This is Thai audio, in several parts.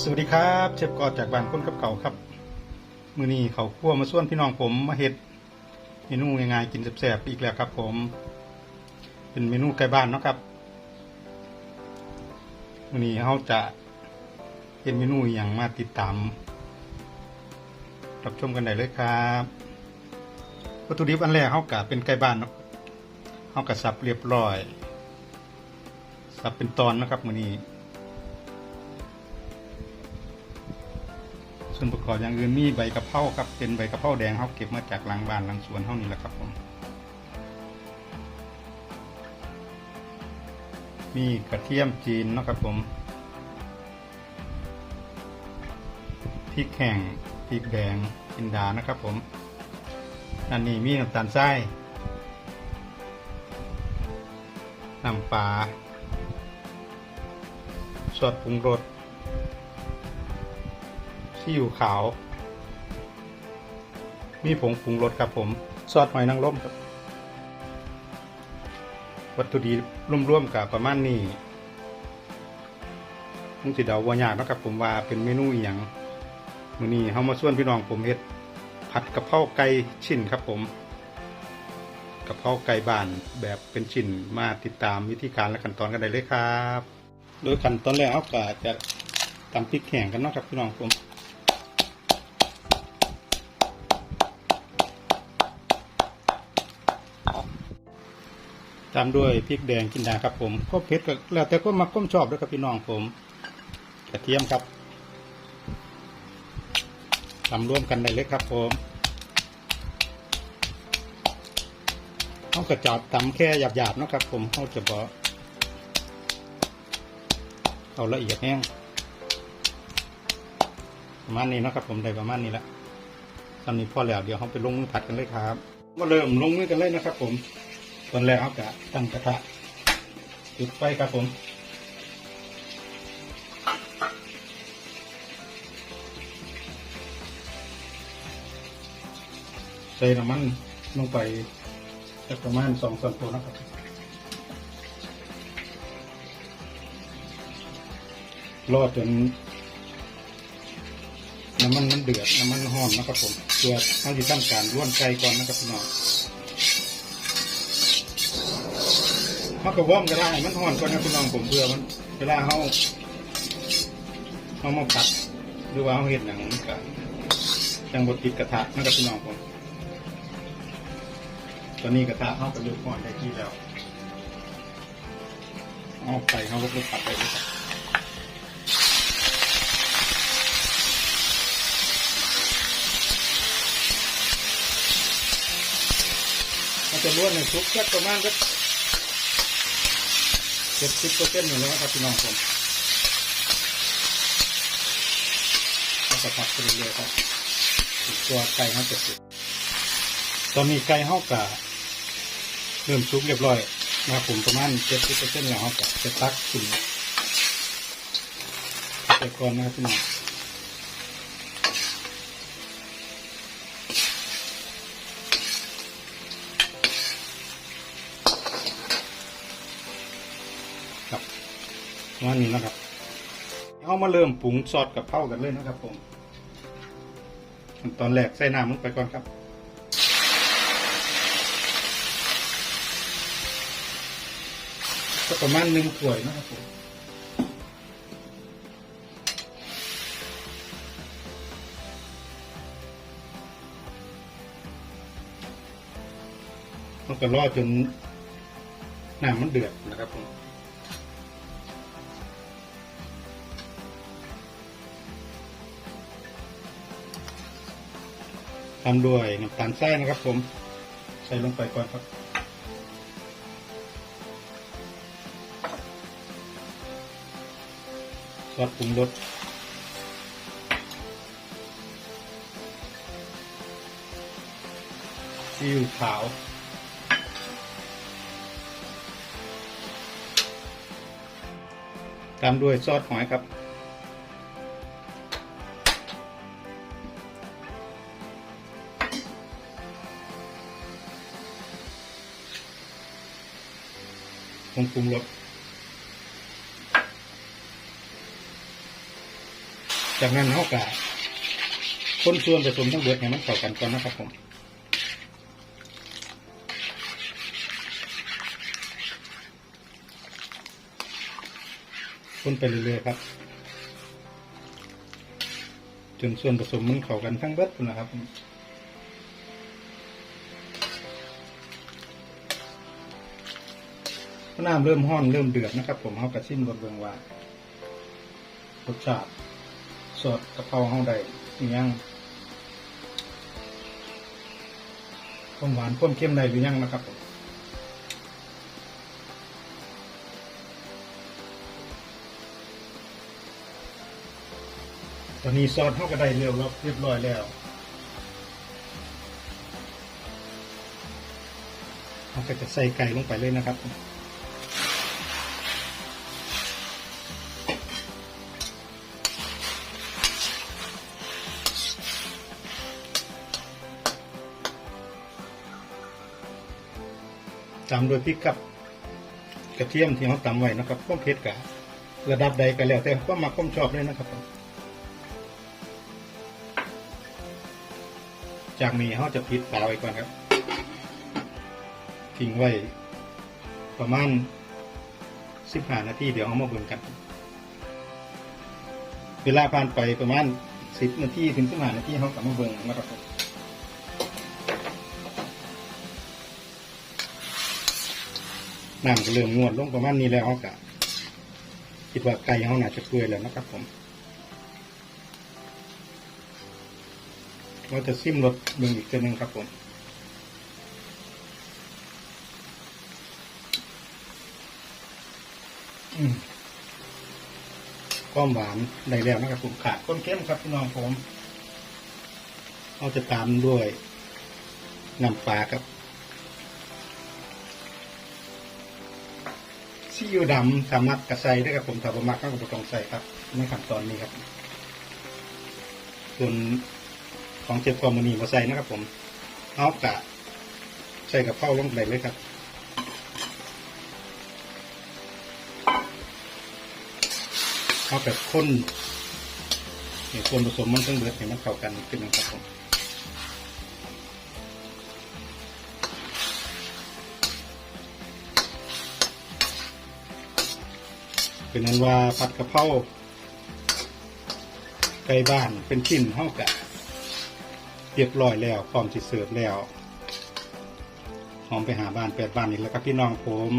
สวัสดีครับเชฟกอดจากบ้านคนกับเก่าครับมือนี้เขาคั่วมาส่วนพี่น้องผมมาเฮ็ดเมนูง่ายๆกินแซ่บๆอีกแล้วครับ ผม เป็นเมนูใกล้บ้านเนาะครับมือนี้เขาจะเห็นเมนูอย่างมาติดตามรับชมกันได้เลยครับวัตถุดิบอันแรกเขากะเป็นไก่บ้านเนาะเขากะสับเรียบร้อยสับเป็นตอนนะครับมือนี้ ส่วนประกอบอย่างอื่นมีใบกะเพราครับเป็นใบกะเพราแดงเขาเก็บมาจากหลังบ้านหลังสวนเท่านี้แหละครับผม มีกระเทียมจีนนะครับผมพริกแห้งพริกแดงจินดานะครับผม อันนี้มีน้ำตาลทรายน้ำปลาซอสปรุงรส ซีอิ๊วขาว มีผงปรุงรสครับผม ซอสหอยนางรมครับ วัตถุดิบร่วมๆกับประมาณนี้มึงสิเดาว่ายากนะครับผมว่าเป็นเมนูอีหย่างมื้อนี้เฮามาส่วนพี่น้องผมเฮ็ดผัดกะเพราไก่ชิ้นครับผมกะเพราไก่บ้านแบบเป็นชิ้นมาติดตามวิธีการและขั้นตอนกันได้เลยครับ โดยขั้นตอนแรกเอาก็จะตำพริกแห้งกันเนาะครับพี่น้องผม ตามด้วยพริกแดงกินดาครับผมก็เผ็ดก็แล้วแต่ก็มักก้มชอบด้วยครับพี่น้องผมกระเทียมครับตำร่วมกันได้เลยครับผมเอากระจาบตำแค่หยาบๆนะครับผมเขาจะบอกเอาละเอียดแห้งประมาณนี้นะครับผมได้ประมาณนี้ละตอนนี้พอแล้วเดี๋ยวเขาไปลงมือผัดกันเลยครับ ก็เริ่มลงมือกันเลยนะครับผม ตอนแรกเอากะตั้งกระทะจุดไฟครับผมใส่น้ำมันลงไปสักประมาณสองส่วนตัวนะครับรอจนน้ำมันมันเดือดน้ำมันห้อนนะครับผมเพื่อเขาจะทำการร่วนไก่ก่อนนะครับพี่น้อง มันก็ว่อมก็ได้มันห่อนก่อนนะพี่น้องผมเพื่อมันเวลาเขาเขามาผัดหรือว่าเขาเห็ดหนังมันก็ยังบดติดกระทะนั่นกับพี่น้องผมตอนนี้กระทะเขาก็ยุบห่อนได้ที่แล้วเอาไปเขาก็ผัดไปเลยครับมันจะล้วนในซุปแค่ประมาณสัก จ็ดสิบเปอร์เซ็นต์อยู่แล้วครับพี่น้องผมก็จะผัดไปเรื่อยๆครับตัวไก่ห้าเจะสุกตอนนี้ไก่ห้ากะเริ่มสุกเรียบร้อยนะครับผมประมาณเจ็ดสิบเปอร์เซ็นต์แล้วเขากะจะตักขึ้นไปก่อนนะครับพี่น้อง ประมานี้นะครับเขามาเริ่มปรุงซอสกับเผากันเลยนะครับผมขั้นตอนแรกใส่น้ำลงไปก่อนครับประมาณหนึ่งถ้วยนะครับผมต้องก็รอจนน้ำมันเดือดนะครับผม ทำด้วยน้ำตาลทรายนะครับ ผม ใส่ลงไปก่อนครับซอสปรุงรสซีอิ๊วขาวตามด้วยซอสหอยครับ ผงปรุงรสจากนั้นเขากะคนส่วนผสมทั้งเบิดให้มันเข้ากันก่อนนะครับผมคนไปเรื่อยๆครับ จนส่วนผสมมันเข้ากันทั้งเบิดนนะครับ น้ำเริ่มห้อนเริ่มเดือดนะครับ ผมเขากระซิมรสเบืองว่ารสชาติสดกระเพราเฮาได้อิหยังควมหวานควมเค็มได้หรือยังนะครับผมตอนนี้ซอสเฮาก็ได้เรียวเรียบร้อยแล้วเราก็จะใส่ไก่ลงไปเลยนะครับ ตามโดยพริกกับ กระเทียมที่เราตำไว้นะครับข้มเผ็ดกะระดับใดก็แล้ว แต่ก็มาข้มชอบเลยนะครับ จากนี้เขาจะพริกปลาไว้ก่อนครับ ทิ้งไว้ ประมาณสิบห้านาทีเดี๋ยวเอามาเบิ่งกัน เวลาผ่านไปประมาณสิบนาทีถึงสิบห้านาทีเขากลับมาเบิ่งนะครับ น้ำก็เริ่มงวดลงประมาณนี้แล้วก็คิดว่าไก่เขาน่าจะเปื่อยแล้วนะครับผมเราจะซิมรสเบิ่งอีกตัวหนึ่งครับผมอืมความหวานได้แล้วนะครับผมขาดก้นเข้มครับพี่น้องผมเราจะตามด้วยน้ำปลาครับ ซีอิ๊วดำสามารถกระใส่ได้ครับผมถ้าบ่มักก็บ่ต้องใส่ครับในขั้นตอนนี้ครับ ส่วนของเจ็ดฟอร์มานีมาใส่นะครับ ผมเอากะใส่กับเข้าลงไปเลยครับเอาแบบข้นเนี่ยส่วนผสมมันต้องเบิดให้มันเข้ากันขึ้นนะครับผม เป็นนั้นว่าผัดกะเพราไก่บ้านเป็นชิ้นเท่ากับเรียบร้อยแล้วพร้อมที่เสิร์ฟแล้วหอมไปหาบ้านแปดบ้านอีกแล้วครับพี่น้องผม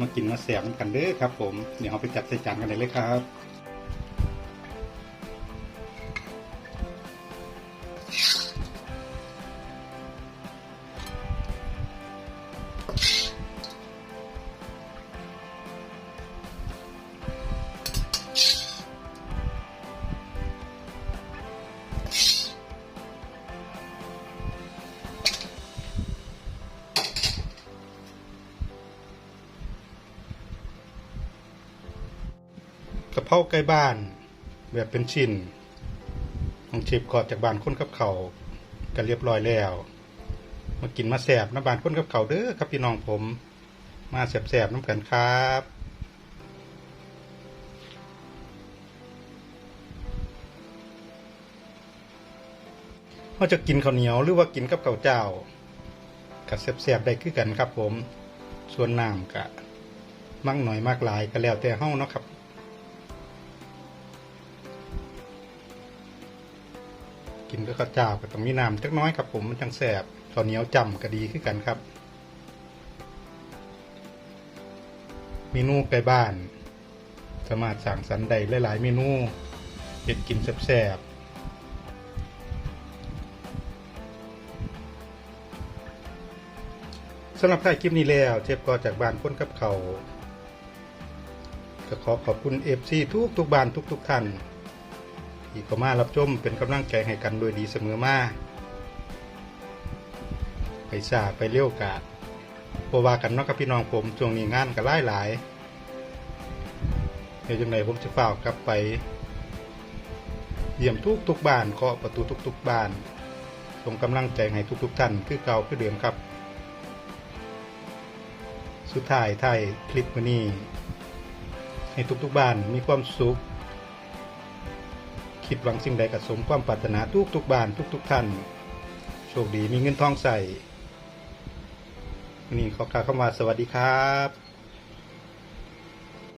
มากินมาแสบกันเด้อครับ ผมเดี๋ยวเราไปจัดใส่จานกันเลยครับ เพราไก่บ้าน แบบเป็นชิ้นของเชฟกอดจากบ้านคนกับเขากันเรียบร้อยแล้ว มากินมาแสบนะบ้านคนกับเขาเด้อครับพี่น้องผม มาแสบๆน้ำกันครับว่าจะกินข้าวเหนียวหรือว่ากินกับข้าวเจ้ากับแสบๆได้คือกันครับผม ส่วนน้ำกะ มักหน่อยมากหลายก็แล้วแต่เฮ้าเนาะครับ กินกับข้าวเจ้าก็ต้องมีน้ำจักน้อยครับผมมันจังแสบข้าวเหนียวจำก็ดีขึ้นกันครับ เมนูไก่บ้าน สามารถสั่งสรรค์ได้หลาย ๆ เมนูเห็ดกินแซ่บๆสำหรับท้ายคลิปนี้แล้วเชฟก็จากบ้านพ้นกับเขาวก็ขอขอบคุณเอฟซีทุกทุกๆบ้านทุกทุกๆท่าน ที่เข้ามารับชมเป็นกำลังใจให้กันโดยดีเสมอมาไปซาไปเลี้ยวกาดบว่ากันนาะกับพี่น้องผมช่วงนี้งานก็หลายหลายเดี๋ยวจังไหนผมจะฝากลับไป เยี่ยมทุกทุกบ้านเคาะประตูทุกทุกบ้านส่งกำลังใจให้ทุกทุกท่านคือเก่าคือเดิมครับ สุดท้ายไทยคลิปวันนี้ ให้ทุกๆบ้านมีความสุข คิดหวังสิ่งใดก็สมความปรารถนาทุกทุกๆบ้านทุกทุกๆท่าน โชคดีมีเงินทองใส่นี่ขอกล่าวคำว่าสวัสดีครับ